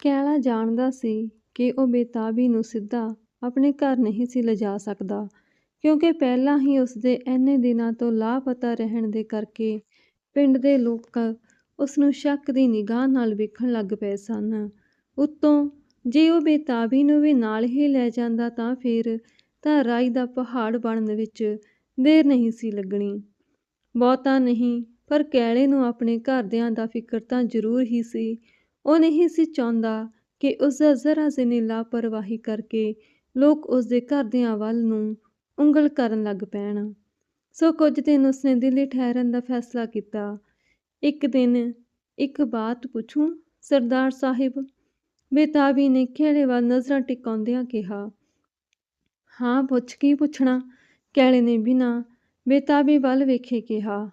ਕੈਲਾ ਜਾਣਦਾ ਸੀ ਕਿ ਉਹ ਬੇਤਾਬੀ ਨੂੰ ਸਿੱਧਾ ਆਪਣੇ ਘਰ ਨਹੀਂ ਸੀ ਲਿਜਾ ਸਕਦਾ, ਕਿਉਂਕਿ ਪਹਿਲਾਂ ਹੀ ਉਸਦੇ ਇੰਨੇ ਦਿਨਾਂ ਤੋਂ ਲਾਪਤਾ ਰਹਿਣ ਦੇ ਕਰਕੇ ਪਿੰਡ ਦੇ ਲੋਕ ਉਸਨੂੰ ਸ਼ੱਕ ਦੀ ਨਿਗਾਹ ਨਾਲ ਵੇਖਣ ਲੱਗ ਪਏ ਸਨ। ਉੱਤੋਂ ਜੇ ਉਹ ਬੇਤਾਬੀ ਨੂੰ ਵੀ ਨਾਲ ਹੀ ਲੈ ਜਾਂਦਾ ਤਾਂ ਫਿਰ ਤਾਂ ਰਾਈ ਦਾ ਪਹਾੜ ਬਣਨ ਵਿੱਚ ਦੇਰ ਨਹੀਂ ਸੀ ਲੱਗਣੀ। ਬਹੁਤਾ ਨਹੀਂ, ਪਰ ਕੈਲੇ ਨੂੰ ਆਪਣੇ ਘਰਦਿਆਂ ਦਾ ਫਿਕਰ ਤਾਂ ਜ਼ਰੂਰ ਹੀ ਸੀ। ਉਹ ਨਹੀਂ ਸੀ ਚਾਹੁੰਦਾ ਕਿ ਉਸਦਾ ਜ਼ਰਾ ਜਿੰਨੀ ਲਾਪਰਵਾਹੀ ਕਰਕੇ ਲੋਕ ਉਸਦੇ ਘਰਦਿਆਂ ਵੱਲ ਨੂੰ ਉਂਗਲ ਕਰਨ ਲੱਗ ਪੈਣ। ਸੋ ਕੁਝ ਦਿਨ ਉਸਨੇ ਦਿੱਲੀ ਠਹਿਰਨ ਦਾ ਫੈਸਲਾ ਕੀਤਾ। ਇੱਕ ਦਿਨ ਇੱਕ ਬਾਤ ਪੁੱਛੂੰ, ਸਰਦਾਰ ਸਾਹਿਬ ਬੇਤਾਬੀ ਨੇ ਕੈਲੇ ਵੱਲ ਨਜ਼ਰਾਂ ਟਿਕਾਉਂਦਿਆਂ ਕਿਹਾ। ਹਾਂ, ਪੁੱਛ, ਕੀ ਪੁੱਛਣਾ ਕੈਲੇ ਨੇ ਬਿਨਾਂ ਬੇਤਾਬੀ ਵੱਲ ਵੇਖੇ ਕਿਹਾ।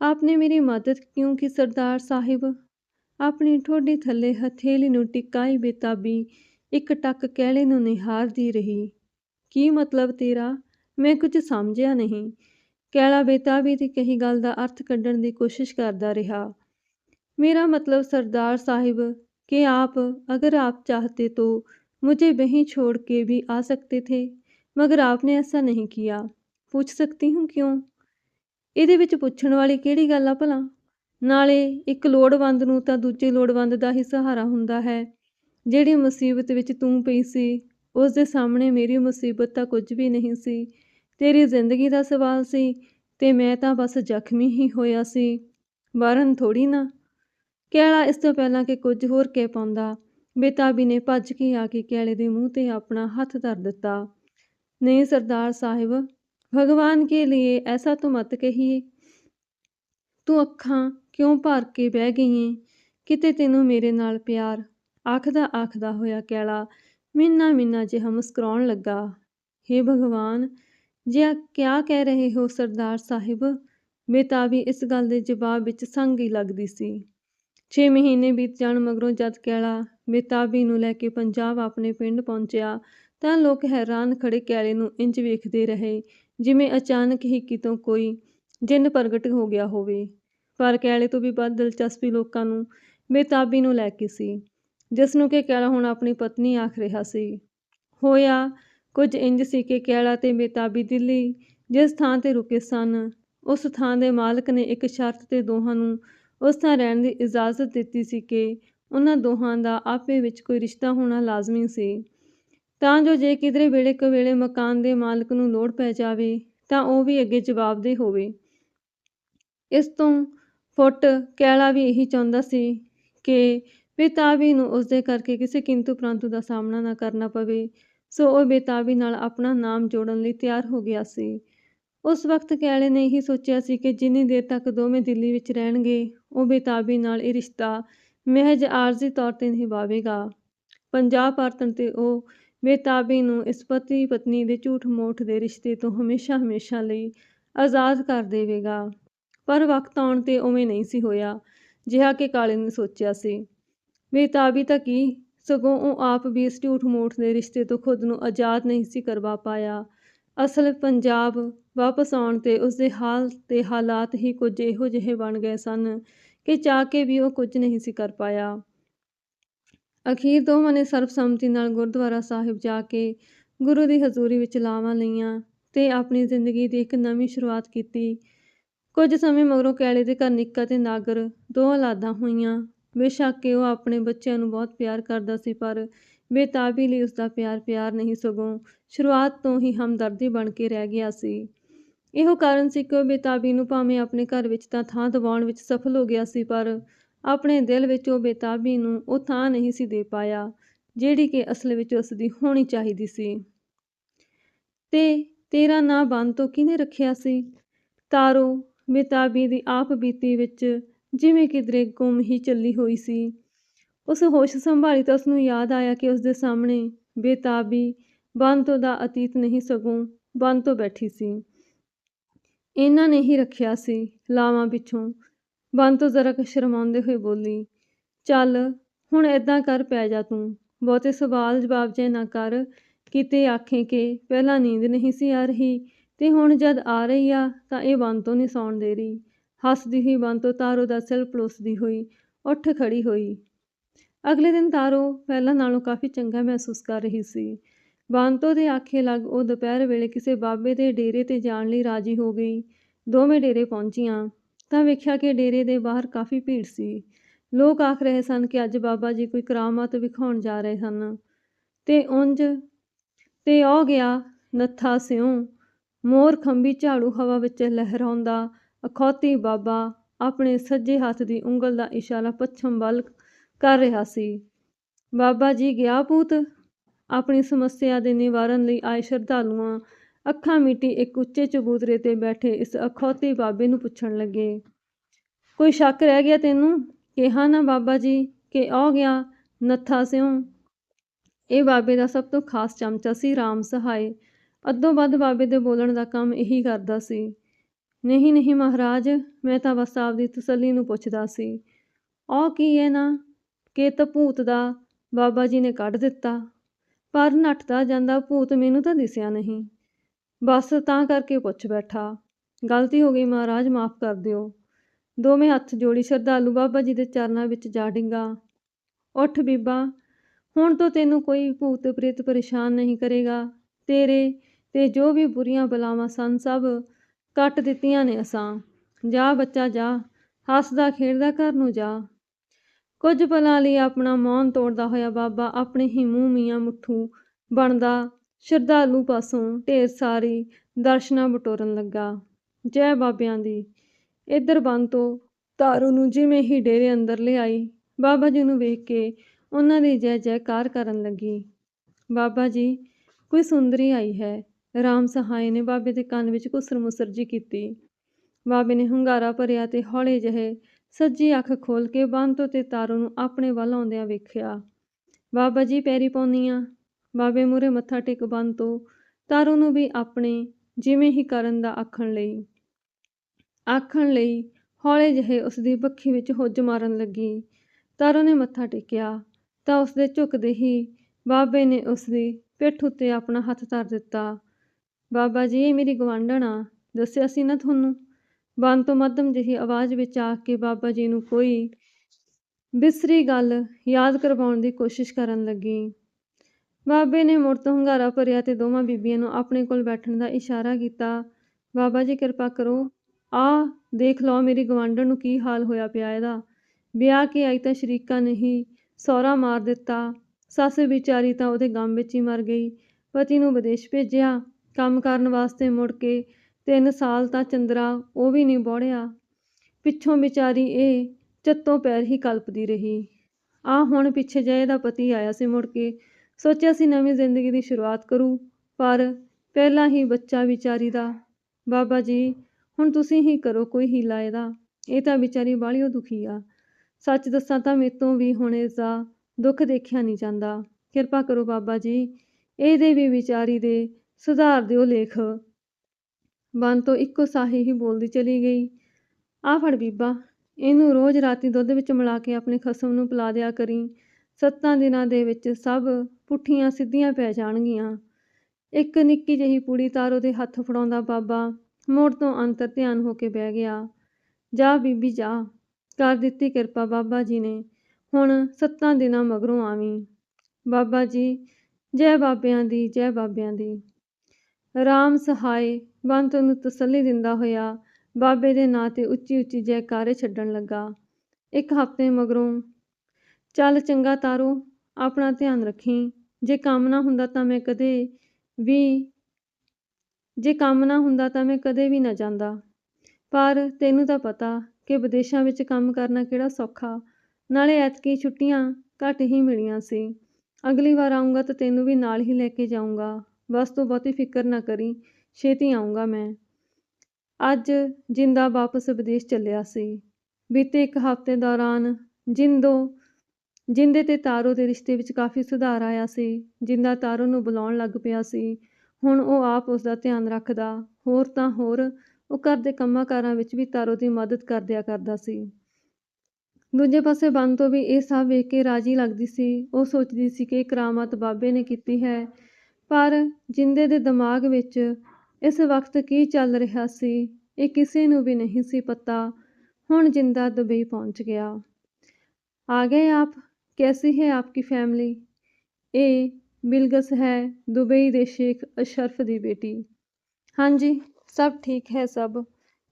ਆਪਨੇ ਮੇਰੀ ਮਦਦ ਕਿਉਂ ਕੀ ਸਰਦਾਰ ਸਾਹਿਬ ਆਪਣੀ ਠੋਡੀ ਥੱਲੇ ਹਥੇਲੀ ਨੂੰ ਟਿਕਾਈ ਬੇਤਾਬੀ ਇੱਕ ਟੱਕ ਕੈਲੇ ਨੂੰ ਨਿਹਾਰਦੀ ਰਹੀ। ਕੀ ਮਤਲਬ ਤੇਰਾ ਮੈਂ ਕੁਝ ਸਮਝਿਆ ਨਹੀਂ। ਕੈਲਾ ਬੇਤਾਬੀ ਦੀ ਕਹੀ ਗੱਲ ਦਾ ਅਰਥ ਕੱਢਣ ਦੀ ਕੋਸ਼ਿਸ਼ ਕਰਦਾ ਰਿਹਾ। मेरा मतलब सरदार साहिब कि आप अगर आप चाहते तो मुझे वहीं छोड़ के भी आ सकते थे मगर आपने ऐसा नहीं किया पूछ सकती हूँ क्यों ਇਹਦੇ ਵਿੱਚ ਪੁੱਛਣ ਵਾਲੀ ਕਿਹੜੀ ਗੱਲ ਆ ਭਲਾ ਨਾਲੇ ਇੱਕ ਲੋੜਵੰਦ ਨੂੰ ਤਾਂ ਦੂਜੇ ਲੋੜਵੰਦ ਦਾ ਹੀ ਸਹਾਰਾ ਹੁੰਦਾ ਹੈ। ਜਿਹੜੀ ਮੁਸੀਬਤ ਵਿੱਚ ਤੂੰ ਪਈ ਸੀ, ਉਸ ਦੇ ਸਾਹਮਣੇ ਮੇਰੀ ਮੁਸੀਬਤ ਤਾਂ ਕੁਝ ਵੀ ਨਹੀਂ ਸੀ। ਤੇਰੀ ਜ਼ਿੰਦਗੀ ਦਾ ਸਵਾਲ ਸੀ ਤੇ ਮੈਂ ਤਾਂ ਬਸ ਜ਼ਖਮੀ ਹੀ ਹੋਇਆ ਸੀ। ਬਰਨ ਥੋੜੀ ਨਾ। ਕੈਲਾ ਇਸ ਤੋਂ ਪਹਿਲਾਂ ਕਿ ਕੁਝ ਹੋਰ ਕਹਿ ਪਾਉਂਦਾ। ਬੇਤਾਬੀ ਨੇ ਭੱਜ ਕੇ ਆ ਕੇ ਕੈਲੇ ਦੇ ਮੂੰਹ ਤੇ ਆਪਣਾ ਹੱਥ ਧਰ ਦਿੱਤਾ। ਨਹੀਂ ਸਰਦਾਰ ਸਾਹਿਬ, ਭਗਵਾਨ ਕੇ ਲਈ ਐਸਾ ਤੂੰ ਮਤ ਕਹੀਏ। ਤੂੰ ਅੱਖਾਂ ਕਿਉਂ ਭਰ ਕੇ ਬਹਿ ਗਈ ਏ? ਕਿਤੇ ਤੈਨੂੰ ਮੇਰੇ ਨਾਲ ਪਿਆਰ? ਆਖਦਾ ਆਖਦਾ ਹੋਇਆ ਕੈਲਾ ਮਿੰਨਾ ਮਿੰਨਾ ਜਿਹਾ ਮੁਸਕਰਾਉਣ ਲੱਗਾ। हे ਭਗਵਾਨ, ਜਿਆ ਕਿਆ ਕਹਿ ਰਹੇ ਹੋ ਸਰਦਾਰ ਸਾਹਿਬ? ਬੇਤਾਬੀ ਇਸ ਗੱਲ ਦੇ ਜਵਾਬ ਵਿੱਚ ਸੰਗ ਹੀ ਲੱਗਦੀ ਸੀ। 6 ਮਹੀਨੇ ਬੀਤ ਜਾਣ ਮਗਰੋਂ ਜਦ ਕੈਲਾ ਬੇਤਾਬੀ ਨੂੰ ਲੈ ਕੇ ਪੰਜਾਬ ਆਪਣੇ ਪਿੰਡ ਪਹੁੰਚਿਆ, ਤਾਂ ਲੋਕ ਹੈਰਾਨ ਖੜੇ ਕੈਲੇ ਨੂੰ ਇੰਜ ਵੇਖਦੇ ਰਹੇ, ਜਿਵੇਂ ਅਚਾਨਕ ਹੀ ਕਿਤੋਂ ਕੋਈ ਜਿੰਨ ਪ੍ਰਗਟ ਹੋ ਗਿਆ ਹੋਵੇ। ਪਰ ਕੈਲੇ ਤੋਂ ਵੀ ਵੱਧ ਦਿਲਚਸਪੀ ਲੋਕਾਂ ਨੂੰ ਬੇਤਾਬੀ ਨੂੰ ਲੈ ਕੇ ਸੀ ਜਿਸ ਨੂੰ ਕਿ ਕੈਲਾ ਹੁਣ ਆਪਣੀ ਪਤਨੀ ਆਖ ਰਿਹਾ ਸੀ। ਹੋਇਆ ਕੁਝ ਇੰਜ ਸੀ ਕਿ ਕੈਲਾ ਤੇ ਬੇਤਾਬੀ ਦਿੱਲੀ ਜਿਸ ਥਾਂ ਤੇ ਰੁਕੇ ਸਨ, ਉਸ ਥਾਂ ਦੇ ਮਾਲਕ ਨੇ ਇੱਕ ਸ਼ਰਤ ਤੇ ਦੋਹਾਂ ਨੂੰ ਉਸ ਥਾਂ ਰਹਿਣ ਦੀ ਇਜਾਜ਼ਤ ਦਿੱਤੀ ਸੀ ਕਿ ਉਹਨਾਂ ਦੋਹਾਂ ਦਾ ਆਪੇ ਵਿੱਚ ਕੋਈ ਰਿਸ਼ਤਾ ਹੋਣਾ ਲਾਜ਼ਮੀ ਸੀ। ਤਾਂ ਜੋ ਜੇ ਕਿਧਰੇ ਵੇਲੇ ਕਵੇਲੇ ਮਕਾਨ ਦੇ ਮਾਲਕ ਨੂੰ ਲੋੜ ਪੈ ਜਾਵੇ, ਤਾਂ ਉਹ ਵੀ ਅੱਗੇ ਜਵਾਬਦੇਹ ਹੋਵੇ। ਇਸ ਤੋਂ ਫੁੱਟ ਕੈਲਾ ਵੀ ਇਹੀ ਚਾਹੁੰਦਾ ਸੀ ਕਿ ਬੇਤਾਬੀ ਨੂੰ ਉਸਦੇ ਕਰਕੇ ਕਿਸੇ ਕਿੰਤੂ ਪ੍ਰੰਤੂ ਦਾ ਸਾਹਮਣਾ ਨਾ ਕਰਨਾ ਪਵੇ। ਸੋ ਉਹ ਬੇਤਾਬੀ ਨਾਲ ਆਪਣਾ ਨਾਮ ਜੋੜਨ ਲਈ ਤਿਆਰ ਹੋ ਗਿਆ ਸੀ। ਉਸ ਵਕਤ ਕੈਲੇ ਨੇ ਇਹੀ ਸੋਚਿਆ ਸੀ ਕਿ ਜਿੰਨੀ ਦੇਰ ਤੱਕ ਦੋਵੇਂ ਦਿੱਲੀ ਵਿੱਚ ਰਹਿਣਗੇ, ਉਹ ਬੇਤਾਬੀ ਨਾਲ ਇਹ ਰਿਸ਼ਤਾ ਮਹਿਜ ਆਰਜ਼ੀ ਤੌਰ ਤੇ ਨਿਭਾਵੇਗਾ ਪੰਜਾਬ ਪਰਤਣ ਤੇ ਉਹ ਬੇਤਾਬੀ ਨੂੰ ਇਸ ਪਤੀ ਪਤਨੀ ਦੇ ਝੂਠ ਮੋਠ ਦੇ ਰਿਸ਼ਤੇ ਤੋਂ ਹਮੇਸ਼ਾ ਹਮੇਸ਼ਾ ਲਈ ਆਜ਼ਾਦ ਕਰ ਦੇਵੇਗਾ। ਪਰ ਵਕਤ ਆਉਣ ਤੇ ਉਵੇਂ ਨਹੀਂ ਸੀ ਹੋਇਆ, ਜਿਹਾ ਕਿ ਕਾਲੇ ਨੇ ਸੋਚਿਆ ਸੀ। ਬੇਤਾਬੀ ਤਾਂ ਕੀ, ਸਗੋਂ ਉਹ ਆਪ ਵੀ ਇਸ ਝੂਠ ਮੂਠ ਦੇ ਰਿਸ਼ਤੇ ਤੋਂ ਖੁਦ ਨੂੰ ਆਜ਼ਾਦ ਨਹੀਂ ਸੀ ਕਰਵਾ ਪਾਇਆ। ਅਸਲ ਪੰਜਾਬ ਵਾਪਸ ਆਉਣ ਤੇ ਉਸਦੇ ਹਾਲ ਤੇ ਹਾਲਾਤ ਹੀ ਕੁਝ ਇਹੋ ਜਿਹੇ ਬਣ ਗਏ ਸਨ ਕਿ ਚਾਹ ਕੇ ਵੀ ਉਹ ਕੁਝ ਨਹੀਂ ਸੀ ਕਰ ਪਾਇਆ। ਅਖੀਰ ਦੋਵਾਂ ਨੇ ਸਰਬਸੰਮਤੀ ਨਾਲ ਗੁਰਦੁਆਰਾ ਸਾਹਿਬ ਜਾ ਕੇ ਗੁਰੂ ਦੀ ਹਜ਼ੂਰੀ ਵਿੱਚ ਲਾਵਾਂ ਲਈਆਂ ਤੇ ਆਪਣੀ ਜ਼ਿੰਦਗੀ ਦੀ ਇੱਕ ਨਵੀਂ ਸ਼ੁਰੂਆਤ ਕੀਤੀ। ਕੁਝ ਸਮੇਂ ਮਗਰੋਂ ਕੈਲੇ ਦੇ ਘਰ ਨਿੱਕਾ ਤੇ ਨਾਗਰ ਦੋ ਔਲਾਦਾਂ ਹੋਈਆਂ। ਬੇਸ਼ੱਕ ਕਿ ਉਹ ਆਪਣੇ ਬੱਚਿਆਂ ਨੂੰ ਬਹੁਤ ਪਿਆਰ ਕਰਦਾ ਸੀ, ਪਰ ਬੇਤਾਬੀ ਲਈ ਉਸਦਾ ਪਿਆਰ ਪਿਆਰ ਨਹੀਂ ਸਗੋਂ ਸ਼ੁਰੂਆਤ ਤੋਂ ਹੀ ਹਮਦਰਦੀ ਬਣ ਕੇ ਰਹਿ ਗਿਆ ਸੀ। ਇਹੋ ਕਾਰਨ ਸੀ ਕਿ ਉਹ ਬੇਤਾਬੀ ਨੂੰ ਭਾਵੇਂ ਆਪਣੇ ਘਰ ਵਿੱਚ ਤਾਂ ਥਾਂ ਦਿਵਾਉਣ ਵਿੱਚ ਸਫਲ ਹੋ ਗਿਆ ਸੀ, ਪਰ ਆਪਣੇ ਦਿਲ ਵਿੱਚ ਉਹ ਬੇਤਾਬੀ ਨੂੰ ਉਹ ਥਾਂ ਨਹੀਂ ਸੀ ਦੇ ਪਾਇਆ, ਜਿਹੜੀ ਕਿ ਅਸਲ ਵਿੱਚ ਉਸ ਦੀ ਹੋਣੀ ਚਾਹੀਦੀ ਸੀ। ਤੇ ਤੇਰਾ ਨਾਂ ਬੰਦ ਤੋਂ ਕਿਹਨੇ ਰੱਖਿਆ ਸੀ? ਤਾਰੋ ਬੇਤਾਬੀ ਦੀ ਆਪ ਬੀਤੀ ਵਿੱਚ ਜਿਵੇਂ ਕਿਧਰੇ ਗੁੰਮ ਹੀ ਚੱਲੀ ਹੋਈ ਸੀ। ਉਸ ਹੋਸ਼ ਸੰਭਾਲੀ ਤਾਂ ਉਸਨੂੰ ਯਾਦ ਆਇਆ ਕਿ ਉਸਦੇ ਸਾਹਮਣੇ ਬੇਤਾਬੀ ਬੰਤੋ ਦਾ ਅਤੀਤ ਨਹੀਂ ਸਗੋਂ ਬੰਤੋ ਬੈਠੀ ਸੀ। ਇਹਨਾਂ ਨੇ ਹੀ ਰੱਖਿਆ ਸੀ ਲਾਵਾਂ ਪਿੱਛੋਂ। ਬੰਤੋ ਜ਼ਰਾ ਕੁ ਸ਼ਰਮਾਉਂਦੇ ਹੋਏ ਬੋਲੀ, ਚੱਲ, ਹੁਣ ਏਦਾਂ ਕਰ ਪੈ ਜਾ ਤੂੰ। ਬਹੁਤੇ ਸਵਾਲ ਜਵਾਬ ਜੇ ਨਾ ਕਰ, ਕਿਤੇ ਆਖੇ ਕਿ ਪਹਿਲਾਂ ਨੀਂਦ ਨਹੀਂ ਸੀ ਆ ਰਹੀ ਤੇ ਹੁਣ ਜਦ ਆ ਰਹੀ ਆ ਤਾਂ ਇਹ ਬੰਤੋ ਨਹੀਂ ਸੌਣ ਦੇ ਰਹੀ। ਹੱਸਦੀ ਹੋਈ ਬੰਤੋ ਤਾਰੋ ਦਾ ਸਿਰ ਪਲੋਸਦੀ ਹੋਈ, ਉੱਠ ਖੜੀ ਹੋਈ। ਅਗਲੇ ਦਿਨ ਤਾਰੋ ਪਹਿਲਾਂ ਨਾਲੋਂ ਕਾਫੀ ਚੰਗਾ ਮਹਿਸੂਸ ਕਰ ਰਹੀ ਸੀ। ਬੰਤੋ ਦੇ ਆਖੇ ਲੱਗ ਉਹ ਦੁਪਹਿਰ ਵੇਲੇ ਕਿਸੇ ਬਾਬੇ ਦੇ ਡੇਰੇ ਤੇ ਜਾਣ ਲਈ ਰਾਜੀ ਹੋ ਗਈ। ਦੋਵੇਂ ਡੇਰੇ ਪਹੁੰਚੀਆਂ ਤਾਂ ਵੇਖਿਆ ਕਿ ਡੇਰੇ ਦੇ ਬਾਹਰ ਕਾਫੀ ਭੀੜ ਸੀ। ਲੋਕ ਆਖ ਰਹੇ ਸਨ ਕਿ ਅੱਜ ਬਾਬਾ ਜੀ ਕੋਈ ਕਰਾਮਾਤ ਵਿਖਾਉਣ ਜਾ ਰਹੇ ਹਨ। ਤੇ ਉਂਝ ਤੇ ਉਹ ਗਿਆ ਨੱਥਾ ਸਿਉ। ਮੋਰ ਖੰਭੀ ਝਾੜੂ ਹਵਾ ਵਿੱਚ ਲਹਿਰਾਉਂਦਾ, ਅਖੌਤੀ ਬਾਬਾ ਆਪਣੇ ਸੱਜੇ ਹੱਥ ਦੀ ਉਂਗਲ ਦਾ ਇਸ਼ਾਰਾ ਪੱਛਮ ਵੱਲ ਕਰ ਰਿਹਾ ਸੀ। ਬਾਬਾ ਜੀ ਗਿਆ ਭੂਤ ਆਪਣੀ ਸਮੱਸਿਆ ਦੇ ਨਿਵਾਰਨ ਲਈ ਆਏ ਸ਼ਰਧਾਲੂਆਂ ਅੱਖਾਂ ਮੀਟੀ ਇੱਕ ਉੱਚੇ ਚਬੂਤਰੇ ਤੇ ਬੈਠੇ ਇਸ ਅਖੌਤੀ ਬਾਬੇ ਨੂੰ ਪੁੱਛਣ ਲੱਗੇ। ਕੋਈ ਸ਼ੱਕ ਰਹਿ ਗਿਆ ਤੈਨੂੰ? ਕਿਹਾ ਨਾ ਬਾਬਾ ਜੀ, ਕਿ ਆ ਗਿਆ ਨੱਥਾ ਸਿਉ। ਇਹ ਬਾਬੇ ਦਾ ਸਭ ਤੋਂ ਖਾਸ ਚਮਚਾ ਸੀ ਰਾਮ ਸਹਾਇ ਅੱਧੋ ਵੱਧ ਬਾਬੇ ਦੇ ਬੋਲਣ ਦਾ ਕੰਮ ਇਹੀ ਕਰਦਾ ਸੀ। ਨਹੀਂ ਨਹੀਂ ਮਹਾਰਾਜ, ਮੈਂ ਤਾਂ ਬਸ ਆਪਦੀ ਤਸੱਲੀ ਨੂੰ ਪੁੱਛਦਾ ਸੀ। ਉਹ ਕੀ ਹੈ ਨਾ? ਕਿ ਤਾਂ ਭੂਤ ਦਾ ਬਾਬਾ ਜੀ ਨੇ ਕੱਢ ਦਿੱਤਾ। ਪਰ ਨੱਠਦਾ ਜਾਂਦਾ ਭੂਤ ਮੈਨੂੰ ਤਾਂ ਦਿਸਿਆ ਨਹੀਂ। ਬਸ ਤਾਂ ਕਰਕੇ ਪੁੱਛ ਬੈਠਾ। ਗਲਤੀ ਹੋ ਗਈ ਮਹਾਰਾਜ, ਮਾਫ ਕਰ ਦਿਓ। ਦੋਵੇਂ ਹੱਥ ਜੋੜੀ ਸ਼ਰਧਾਲੂ ਬਾਬਾ ਜੀ ਦੇ ਚਰਨਾਂ ਵਿੱਚ ਜਾ ਡਿੰਗਾ। ਉੱਠ ਬੀਬਾ, ਹੁਣ ਤੋਂ ਤੈਨੂੰ ਕੋਈ ਭੂਤ ਪ੍ਰੇਤ ਪਰੇਸ਼ਾਨ ਨਹੀਂ ਕਰੇਗਾ। ਤੇਰੇ ਤੇ ਜੋ ਵੀ ਬੁਰੀਆਂ ਬਲਾਵਾਂ ਸਨ, ਸਭ ਕੱਟ ਦਿੱਤੀਆਂ ਨੇ ਅਸਾਂ। ਜਾ ਬੱਚਾ, ਜਾ। ਹੱਸਦਾ, ਖੇਡਦਾ, ਘਰ ਨੂੰ ਜਾ। ਕੁਝ ਪਲਾਂ ਲਈ ਆਪਣਾ ਮੌਨ ਤੋੜਦਾ ਹੋਇਆ ਬਾਬਾ ਆਪਣੇ ਹੀ ਮੂੰਹ ਮੀਆਂ ਮੁੱਠੂ ਬਣਦਾ ਸ਼ਰਧਾਲੂ ਪਾਸੋਂ ਢੇਰ ਸਾਰੀ ਦਰਸ਼ਨਾ ਬਟੋਰਨ ਲੱਗਾ। ਜੈ ਬਾਬਿਆਂ ਦੀ। ਇੱਧਰ ਬੰਨ ਤੋਂ ਤਾਰੂ ਨੂੰ ਜਿਵੇਂ ਹੀ ਡੇਰੇ ਅੰਦਰ ਲਿਆਈ, ਬਾਬਾ ਜੀ ਨੂੰ ਵੇਖ ਕੇ ਉਹਨਾਂ ਦੀ ਜੈ ਜੈਕਾਰ ਕਰਨ ਲੱਗੀ। ਬਾਬਾ ਜੀ, ਕੋਈ ਸੁੰਦਰੀ ਆਈ ਹੈ। ਰਾਮ ਸਹਾਇ ਨੇ ਬਾਬੇ ਦੇ ਕੰਨ ਵਿੱਚ ਘੁਸਰ-ਮੁਸਰ ਜੀ ਕੀਤੀ। ਬਾਬੇ ਨੇ ਹੁੰਗਾਰਾ ਭਰਿਆ ਤੇ ਹੌਲੇ ਜਿਹੇ ਸੱਜੀ ਅੱਖ ਖੋਲ ਕੇ ਬੰਤੋ ਤੇ ਤਾਰੂ ਨੂੰ ਆਪਣੇ ਵੱਲ ਆਉਂਦਿਆਂ ਵੇਖਿਆ। ਬਾਬਾ ਜੀ ਪੈਰੀ ਪਾਉਂਦੀਆਂ ਬਾਬੇ ਮੂਰੇ ਮੱਥਾ ਟੇਕ ਬੰਤੋ ਤਾਰੂ ਨੂੰ ਵੀ ਆਪਣੇ ਜਿਵੇਂ ਹੀ ਕਰਨ ਦਾ ਆਖਣ ਲਈ। ਆਖਣ ਲਈ ਹੌਲੇ ਜਿਹੇ ਉਸ ਦੀ ਬੱਖੀ ਵਿੱਚ ਹੁੱਜ ਮਾਰਨ ਲੱਗੀ। ਤਾਰੂ ਨੇ ਮੱਥਾ ਟੇਕਿਆ ਤਾਂ ਉਸ ਦੇ ਝੁਕਦੇ ਹੀ ਬਾਬੇ ਨੇ ਉਸ ਦੀ ਪਿੱਠ ਉੱਤੇ ਆਪਣਾ ਹੱਥ ਧਰ ਦਿੱਤਾ। ਬਾਬਾ ਜੀ, ਇਹ ਮੇਰੀ ਗਵਾਂਢਣ ਆ। ਦੱਸਿਆ ਸੀ ਨਾ ਤੁਹਾਨੂੰ? ਬੰਦ ਤੋਂ ਮੱਧਮ ਜਿਹੀ ਆਵਾਜ਼ ਵਿੱਚ ਆ ਕੇ ਬਾਬਾ ਜੀ ਨੂੰ ਕੋਈ ਬਿਸਰੀ ਗੱਲ ਯਾਦ ਕਰਵਾਉਣ ਦੀ ਕੋਸ਼ਿਸ਼ ਕਰਨ ਲੱਗੀ। ਬਾਬੇ ਨੇ ਮੁੜ ਤੋਂ ਹੁੰਗਾਰਾ ਭਰਿਆ ਤੇ ਦੋਵਾਂ ਬੀਬੀਆਂ ਨੂੰ ਆਪਣੇ ਕੋਲ ਬੈਠਣ ਦਾ ਇਸ਼ਾਰਾ ਕੀਤਾ। ਬਾਬਾ ਜੀ, ਕਿਰਪਾ ਕਰੋ। ਆ, ਦੇਖ ਲਓ ਮੇਰੀ ਗਵਾਂਢਣ ਨੂੰ ਕੀ ਹਾਲ ਹੋਇਆ ਪਿਆ ਇਹਦਾ। ਵਿਆਹ ਕੇ ਆਈ ਤਾਂ ਸ਼ਰੀਕਾ ਨਹੀਂ ਸਹੁਰਾ ਮਾਰ ਦਿੱਤਾ। ਸੱਸ ਵਿਚਾਰੀ ਤਾਂ ਉਹਦੇ ਗਮ ਵਿੱਚ ਹੀ ਮਰ ਗਈ। ਪਤੀ ਨੂੰ ਵਿਦੇਸ਼ ਭੇਜਿਆ। ਕੰਮ ਕਰਨ ਵਾਸਤੇ ਮੁੜ ਕੇ ਤਿੰਨ ਸਾਲ ਤਾਂ ਚੰਦਰਾ ਉਹ ਵੀ ਨਹੀਂ ਬੋੜਿਆ। ਪਿੱਛੋਂ ਵਿਚਾਰੀ ਇਹ ਚੱਤੋਂ ਪੈਰ ਹੀ ਕਲਪਦੀ ਰਹੀ। ਆ ਹੁਣ ਪਿੱਛੇ ਜੇ ਇਹਦਾ ਪਤੀ ਆਇਆ ਸੀ ਮੁੜ ਕੇ। ਸੋਚਿਆ ਸੀ ਨਵੀਂ ਜ਼ਿੰਦਗੀ ਦੀ ਸ਼ੁਰੂਆਤ ਕਰੂ, ਪਰ ਪਹਿਲਾਂ ਹੀ ਬੱਚਾ ਵਿਚਾਰੀ ਦਾ। ਬਾਬਾ ਜੀ, ਹੁਣ ਤੁਸੀਂ ਹੀ ਕਰੋ ਕੋਈ ਹੀਲਾ ਇਹਦਾ। ਇਹ ਤਾਂ ਵਿਚਾਰੀ ਬਾਹਲੀ ਦੁਖੀ ਆ। ਸੱਚ ਦੱਸਾਂ ਤਾਂ ਮੇਤੋਂ ਵੀ ਹੁਣ ਇਸਦਾ ਦੁੱਖ ਦੇਖਿਆ ਨਹੀਂ ਜਾਂਦਾ। ਕਿਰਪਾ ਕਰੋ ਬਾਬਾ ਜੀ, ਇਹਦੇ ਵੀ ਵਿਚਾਰੀ ਦੇ ਸੁਧਾਰ ਦਿਓ ਲੇਖ। ਬੰਨ ਤੋਂ ਇੱਕੋ ਸਾਹੀ ਹੀ ਬੋਲਦੀ ਚਲੀ ਗਈ। ਆ ਫੜ ਬੀਬਾ, ਇਹਨੂੰ ਰੋਜ਼ ਰਾਤੀ ਦੁੱਧ ਵਿੱਚ ਮਿਲਾ ਕੇ ਆਪਣੇ ਖਸਮ ਨੂੰ ਪਿਲਾ ਦਿਆ ਕਰੀ। ਸੱਤਾਂ ਦਿਨਾਂ ਦੇ ਵਿੱਚ ਸਭ ਪੁੱਠੀਆਂ ਸਿੱਧੀਆਂ ਪੈ ਜਾਣਗੀਆਂ। ਇੱਕ ਨਿੱਕੀ ਜਿਹੀ ਪੂੜੀ ਤਾਰੋ ਦੇ ਹੱਥ ਫੜਾਉਂਦਾ ਬਾਬਾ ਮੋੜ ਤੋਂ ਅੰਤਰ ਧਿਆਨ ਹੋ ਕੇ ਬਹਿ ਗਿਆ। ਜਾ ਬੀਬੀ, ਜਾ। ਕਰ ਦਿੱਤੀ ਕਿਰਪਾ ਬਾਬਾ ਜੀ ਨੇ। ਹੁਣ ਸੱਤਾਂ ਦਿਨਾਂ ਮਗਰੋਂ ਆਵੀਂ। ਬਾਬਾ ਜੀ, ਜੈ ਬਾਬਿਆਂ ਦੀ, ਜੈ ਬਾਬਿਆਂ ਦੀ। ਰਾਮ ਸਹਾਇ ਬੰਤ ਨੂੰ ਤਸੱਲੀ ਦਿੰਦਾ ਹੋਇਆ, ਬਾਬੇ ਦੇ ਨਾਂ ਤੇ ਉੱਚੀ ਉੱਚੀ ਜੈਕਾਰੇ ਛੱਡਣ ਲੱਗਾ। ਇੱਕ ਹਫ਼ਤੇ ਮਗਰੋਂ, ਚੱਲ ਚੰਗਾ ਤਾਰੋ, ਆਪਣਾ ਧਿਆਨ ਰੱਖੀ। ਜੇ ਕੰਮ ਨਾ ਹੁੰਦਾ ਤਾਂ ਮੈਂ ਕਦੇ ਵੀ, ਜੇ ਕੰਮ ਨਾ ਹੁੰਦਾ ਤਾਂ ਮੈਂ ਕਦੇ ਵੀ ਨਾ ਜਾਂਦਾ। ਪਰ ਤੈਨੂੰ ਤਾਂ ਪਤਾ ਕਿ ਵਿਦੇਸ਼ਾਂ ਵਿੱਚ ਕੰਮ ਕਰਨਾ ਕਿਹੜਾ ਸੌਖਾ। ਨਾਲੇ ਐਤਕੀ ਛੁੱਟੀਆਂ ਘੱਟ ਹੀ ਮਿਲੀਆਂ ਸੀ। ਅਗਲੀ ਵਾਰ ਆਉਂਗਾ ਤਾਂ ਤੈਨੂੰ ਵੀ ਨਾਲ ਹੀ ਲੈ ਕੇ ਜਾਊਂਗਾ। ਬਸ ਤੂੰ ਬਹੁਤੀ ਫਿਕਰ ਨਾ ਕਰੀ, ਛੇਤੀ ਆਉਂਗਾ ਮੈਂ। ਅੱਜ ਜਿੰਦਾ ਵਾਪਸ ਵਿਦੇਸ਼ ਚੱਲਿਆ ਸੀ। ਬੀਤੇ ਇੱਕ ਹਫ਼ਤੇ ਦੌਰਾਨ ਜਿੰਦੋ, ਜਿੰਦੇ ਤੇ ਤਾਰੋ ਦੇ ਰਿਸ਼ਤੇ ਵਿੱਚ ਕਾਫੀ ਸੁਧਾਰ ਆਇਆ ਸੀ। ਜਿੰਦਾ ਤਾਰੋ ਨੂੰ ਬੁਲਾਉਣ ਲੱਗ ਪਿਆ ਸੀ। ਹੁਣ ਉਹ ਆਪ ਉਸ ਦਾ ਧਿਆਨ ਰੱਖਦਾ। ਹੋਰ ਤਾਂ ਹੋਰ, ਉਹ ਘਰ ਦੇ ਕੰਮਾਂ ਕਾਰਾਂ ਵਿੱਚ ਵੀ ਤਾਰੋ ਦੀ ਮਦਦ ਕਰਦਿਆ ਕਰਦਾ ਸੀ। ਦੂਜੇ ਪਾਸੇ ਬੰਦ ਤੋਂ ਵੀ ਇਹ ਸਭ ਵੇਖ ਕੇ ਰਾਜੀ ਲੱਗਦੀ ਸੀ। ਉਹ ਸੋਚਦੀ ਸੀ ਕਿ ਕਰਾਮਾਤ ਬਾਬੇ ਨੇ ਕੀਤੀ ਹੈ। ਪਰ ਜਿੰਦੇ ਦੇ ਦਿਮਾਗ ਵਿੱਚ ਇਸ ਵਕਤ ਕੀ ਚੱਲ ਰਿਹਾ ਸੀ, ਇਹ ਕਿਸੇ ਨੂੰ ਵੀ ਨਹੀਂ ਸੀ ਪਤਾ। ਹੁਣ ਜਿੰਦਾ ਦੁਬਈ ਪਹੁੰਚ ਗਿਆ। ਆ ਗਏ ਆਪ? ਕੈਸੀ ਹੈ ਆਪਕੀ ਫੈਮਿਲੀ ਇਹ ਬਿਲਗਸ ਹੈ ਦੁਬਈ ਦੇ ਸ਼ੇਖ ਅਸ਼ਰਫ ਦੀ ਬੇਟੀ। ਹਾਂਜੀ, ਸਭ ਠੀਕ ਹੈ ਸਭ।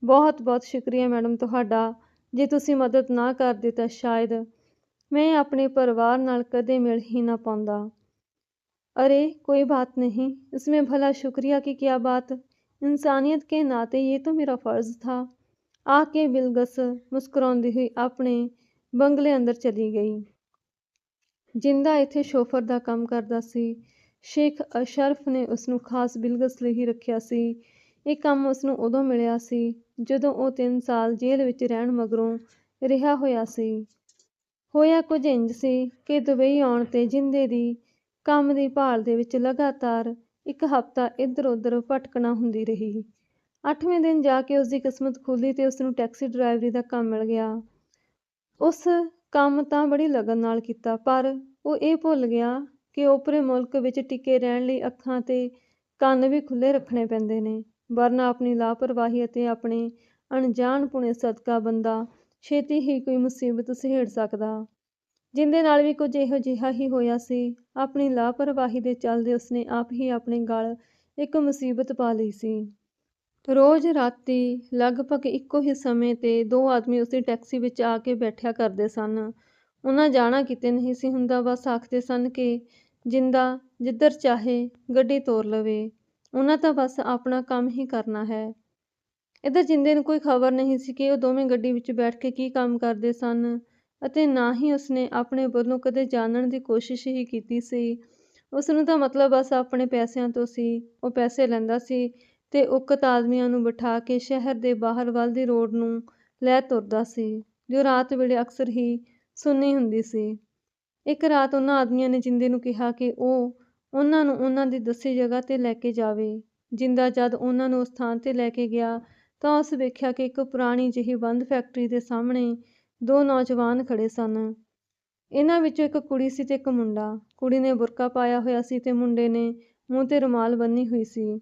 ਬਹੁਤ ਬਹੁਤ ਸ਼ੁਕਰੀਆ ਮੈਡਮ ਤੁਹਾਡਾ। ਜੇ ਤੁਸੀਂ ਮਦਦ ਨਾ ਕਰਦੇ ਤਾਂ ਸ਼ਾਇਦ ਮੈਂ ਆਪਣੇ ਪਰਿਵਾਰ ਨਾਲ ਕਦੇ ਮਿਲ ਹੀ ਨਾ ਪਾਉਂਦਾ। अरे कोई बात नहीं इसमें भला शुक्रिया की क्या बात इंसानियत के नाते ये तो मेरा फ़र्ज़ था आके बिलगस मुस्कुराती हुई अपने ਬੰਗਲੇ ਅੰਦਰ ਚਲੀ ਗਈ ਜਿੰਦਾ ਇੱਥੇ ਸ਼ੋਫਰ ਦਾ ਕੰਮ ਕਰਦਾ ਸੀ ਸ਼ੇਖ ਅਸ਼ਰਫ ਨੇ ਉਸ ਨੂੰ ਖਾਸ ਬਿਲਗਸ ਲਈ ਹੀ ਰੱਖਿਆ ਸੀ ਇਹ ਕੰਮ ਉਸ ਨੂੰ ਉਦੋਂ ਮਿਲਿਆ ਸੀ ਜਦੋਂ ਉਹ 3 ਸਾਲ ਜੇਲ੍ਹ ਵਿੱਚ ਰਹਿਣ ਮਗਰੋਂ ਰਿਹਾ ਹੋਇਆ ਸੀ ਹੋਇਆ ਕੁਝ ਇੰਜ ਸੀ ਕਿ ਦੁਬਈ ਆਉਣ ਤੇ ਜਿੰਦੇ ਦੀ ਕੰਮ ਦੀ ਭਾਲ ਦੇ ਵਿੱਚ ਲਗਾਤਾਰ ਇੱਕ ਹਫ਼ਤਾ ਇੱਧਰ-ਉੱਧਰ ਭਟਕਣਾ ਹੁੰਦੀ ਰਹੀ। ਅੱਠਵੇਂ ਦਿਨ ਜਾ ਕੇ ਉਸਦੀ ਕਿਸਮਤ ਖੁੱਲ੍ਹੀ ਤੇ ਉਸਨੂੰ ਟੈਕਸੀ ਡਰਾਈਵਰੀ ਦਾ ਕੰਮ ਮਿਲ ਗਿਆ। ਉਸ ਕੰਮ ਤਾਂ ਬੜੀ ਲਗਨ ਨਾਲ ਕੀਤਾ ਪਰ ਉਹ ਇਹ ਭੁੱਲ ਗਿਆ ਕਿ ਓਪਰੇ ਮੁਲਕ ਵਿੱਚ ਟਿਕੇ ਰਹਿਣ ਲਈ ਅੱਖਾਂ ਤੇ ਕੰਨ ਵੀ ਖੁੱਲ੍ਹੇ ਰੱਖਣੇ ਪੈਂਦੇ ਨੇ, ਵਰਨਾ ਆਪਣੀ ਲਾਪਰਵਾਹੀ ਅਤੇ ਆਪਣੇ ਅਣਜਾਣਪੁਣੇ ਸਦਕਾ ਬੰਦਾ ਛੇਤੀ ਹੀ ਕੋਈ ਮੁਸੀਬਤ ਸਹੇੜ ਸਕਦਾ। ਜਿੰਦੇ ਨਾਲ ਵੀ ਕੁਝ ਇਹੋ ਜਿਹਾ ਹੀ ਹੋਇਆ ਸੀ। ਆਪਣੀ ਲਾਪਰਵਾਹੀ ਦੇ ਚੱਲਦੇ ਉਸਨੇ ਆਪ ਹੀ ਆਪਣੇ ਗਲ ਇੱਕ ਮੁਸੀਬਤ ਪਾ ਲਈ ਸੀ। ਰੋਜ਼ ਰਾਤੀ ਲਗਭਗ ਇੱਕੋ ਹੀ ਸਮੇਂ 'ਤੇ ਦੋ ਆਦਮੀ ਉਸਦੀ ਟੈਕਸੀ ਵਿੱਚ ਆ ਕੇ ਬੈਠਿਆ ਕਰਦੇ ਸਨ। ਉਹਨਾਂ ਜਾਣਾ ਕਿਤੇ ਨਹੀਂ ਸੀ ਹੁੰਦਾ, ਬਸ ਆਖਦੇ ਸਨ ਕਿ ਜਿੰਦਾ ਜਿੱਧਰ ਚਾਹੇ ਗੱਡੀ ਤੋਰ ਲਵੇ, ਉਹਨਾਂ ਤਾਂ ਬਸ ਆਪਣਾ ਕੰਮ ਹੀ ਕਰਨਾ ਹੈ। ਇੱਧਰ ਜਿੰਦੇ ਨੂੰ ਕੋਈ ਖ਼ਬਰ ਨਹੀਂ ਸੀ ਕਿ ਉਹ ਦੋਵੇਂ ਗੱਡੀ ਵਿੱਚ ਬੈਠ ਕੇ ਕੀ ਕੰਮ ਕਰਦੇ ਸਨ ਅਤੇ ਨਾ ਹੀ ਉਸਨੇ ਆਪਣੇ ਵੱਲੋਂ ਕਦੇ ਜਾਣਨ ਦੀ ਕੋਸ਼ਿਸ਼ ਹੀ ਕੀਤੀ ਸੀ। ਉਸਨੂੰ ਤਾਂ ਮਤਲਬ ਬਸ ਆਪਣੇ ਪੈਸਿਆਂ ਤੋਂ ਸੀ। ਉਹ ਪੈਸੇ ਲੈਂਦਾ ਸੀ ਤੇ ਉਕਤ ਆਦਮੀਆਂ ਨੂੰ ਬਿਠਾ ਕੇ ਸ਼ਹਿਰ ਦੇ ਬਾਹਰ ਵੱਲ ਦੀ ਰੋਡ ਨੂੰ ਲੈ ਤੁਰਦਾ ਸੀ, ਜੋ ਰਾਤ ਵੇਲੇ ਅਕਸਰ ਹੀ ਸੁੰਨੀ ਹੁੰਦੀ ਸੀ। ਇੱਕ ਰਾਤ ਉਹਨਾਂ ਆਦਮੀਆਂ ਨੇ ਜਿੰਦੇ ਨੂੰ ਕਿਹਾ ਕਿ ਉਹ ਉਹਨਾਂ ਨੂੰ ਉਹਨਾਂ ਦੀ ਦੱਸੀ ਜਗ੍ਹਾ 'ਤੇ ਲੈ ਕੇ ਜਾਵੇ। ਜਿੰਦਾ ਜਦ ਉਹਨਾਂ ਨੂੰ ਉਸ ਥਾਂ 'ਤੇ ਲੈ ਕੇ ਗਿਆ ਤਾਂ ਉਸ ਵੇਖਿਆ ਕਿ ਇੱਕ ਪੁਰਾਣੀ ਜਿਹੀ ਬੰਦ ਫੈਕਟਰੀ ਦੇ ਸਾਹਮਣੇ ਦੋ ਨੌਜਵਾਨ ਖੜੇ ਸਨ। ਇਹਨਾਂ ਵਿੱਚੋਂ ਇੱਕ ਕੁੜੀ ਸੀ ਤੇ ਇੱਕ ਮੁੰਡਾ। ਕੁੜੀ ਨੇ ਬੁਰਕਾ ਪਾਇਆ ਹੋਇਆ ਸੀ ਤੇ ਮੁੰਡੇ ਨੇ ਮੂੰਹ 'ਤੇ ਰੁਮਾਲ ਬੰਨੀ ਹੋਈ ਸੀ।